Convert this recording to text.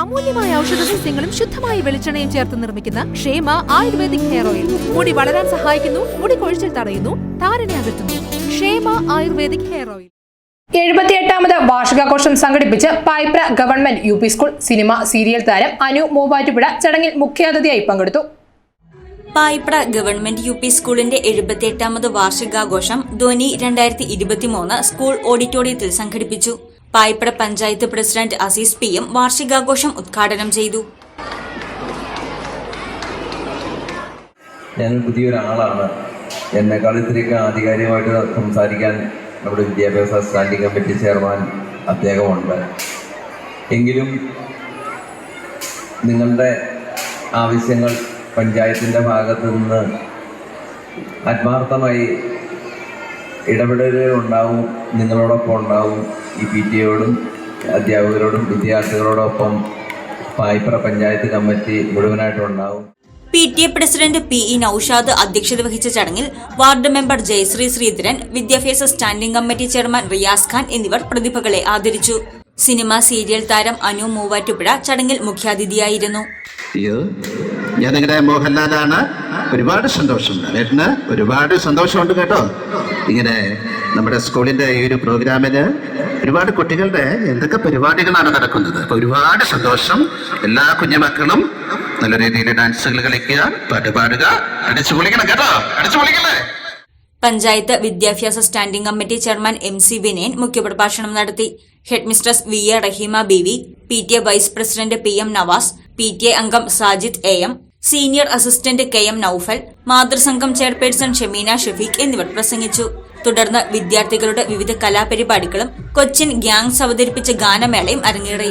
അമൂല്യമായ ഔഷധ സസ്യങ്ങളും ശുദ്ധമായ വെളിച്ചെണ്ണയും ചേർത്ത് നിർമ്മിക്കുന്ന ക്ഷേമ ആയുർവേദിക് ഹെയർ ഓയിൽ. മുടി വളരാൻ സഹായിക്കുന്നു മുടി കൊഴിച്ചിൽ തടയുന്നു താരനെ അകറ്റുന്നു. Kshema ayurvedic hair oil. എഴുപത്തിയെട്ടാമത് വാർഷികാഘോഷം സംഘടിപ്പിച്ച് Paipra government U P school cinema serial താരം അനു മൂവാറ്റുപുഴ ചടങ്ങിൽ മുഖ്യാതിഥിയായി പങ്കെടുത്തു. പായിപ്ര ഗവൺമെന്റ് യു പി സ്കൂളിന്റെ എഴുപത്തിയെട്ടാമത് വാർഷികാഘോഷം ധ്വനി രണ്ടായിരത്തി ഇരുപത്തിമൂന്ന് സ്കൂൾ ഓഡിറ്റോറിയത്തിൽ സംഘടിപ്പിച്ചു. Payipra panchayat president Azeez P M വാർഷികാഘോഷം ഉദ്ഘാടനം ചെയ്തു. ഞാൻ പുതിയൊരാളാണ്. എന്നെക്കാൾ ഇത്രയൊക്കെ ആധികാരികമായിട്ട് സംസാരിക്കാൻ നമ്മുടെ വിദ്യാഭ്യാസ സ്റ്റാൻഡിംഗ് കമ്മിറ്റി ചെയർമാൻ അദ്ദേഹമുണ്ട്. എങ്കിലും നിങ്ങളുടെ ആവശ്യങ്ങൾ പഞ്ചായത്തിന്റെ ഭാഗത്തു നിന്ന് ആത്മാർത്ഥമായി ഇടപെടലുകൾ ഉണ്ടാവും നിങ്ങളോടൊപ്പം ഉണ്ടാവും ഈ പി ടി എയോടും അധ്യാപകരോടും വിദ്യാർത്ഥികളോടൊപ്പം പായ്പ്ര പഞ്ചായത്ത് കമ്മിറ്റി മുഴുവനായിട്ടും ഉണ്ടാവും. P T A president P E Naushad അധ്യക്ഷത വഹിച്ച ചടങ്ങിൽ വാർഡ് മെമ്പർ ജയശ്രീ ശ്രീധരൻ വിദ്യാഭ്യാസ standing committee chairman Riyas Khan എന്നിവർ പ്രതിഭകളെ ആദരിച്ചു. സിനിമ സീരിയൽ താരം അനു മൂവാറ്റുപുഴ ചടങ്ങിൽ മുഖ്യാതിഥിയായിരുന്നു. അയ്യോ ഞാൻ നിങ്ങളുടെ മോഹൻലാലാണ് ഒരുപാട് സന്തോഷം ലേട്ടന് ഒരുപാട് സന്തോഷമുണ്ട് കേട്ടോ. ഇങ്ങനെ നമ്മുടെ സ്കൂളിന്റെ ഈ ഒരു പ്രോഗ്രാമിന് ഒരുപാട് കുട്ടികളുടെ എന്തൊക്കെ പരിപാടികളാണ് നടക്കുന്നത്. അപ്പോൾ ഒരുപാട് സന്തോഷം. എല്ലാ കുഞ്ഞുമക്കളും നല്ല രീതിയിൽ ഡാൻസുകൾ കളിക്കുക പാട്ട് പാടുക അടിച്ചു പൊളിക്കണം കേട്ടോ. അടിച്ചു പൊളിക്കല്ലേ? പഞ്ചായത്ത് വിദ്യാഭ്യാസ standing committee chairman M C Vinayan മുഖ്യപ്രഭാഷണം നടത്തി. Head mistress V A Raheema B V P T A vice president P M Navas P T A അംഗം Sajid A M senior assistant K M Noufal മാതൃസംഘം chairperson Shameena Shefeeq എന്നിവർ പ്രസംഗിച്ചു. തുടർന്ന് വിദ്യാർത്ഥികളുടെ വിവിധ കലാപരിപാടികളും Cochin gangs അവതരിപ്പിച്ച ഗാനമേളയും അരങ്ങേറി.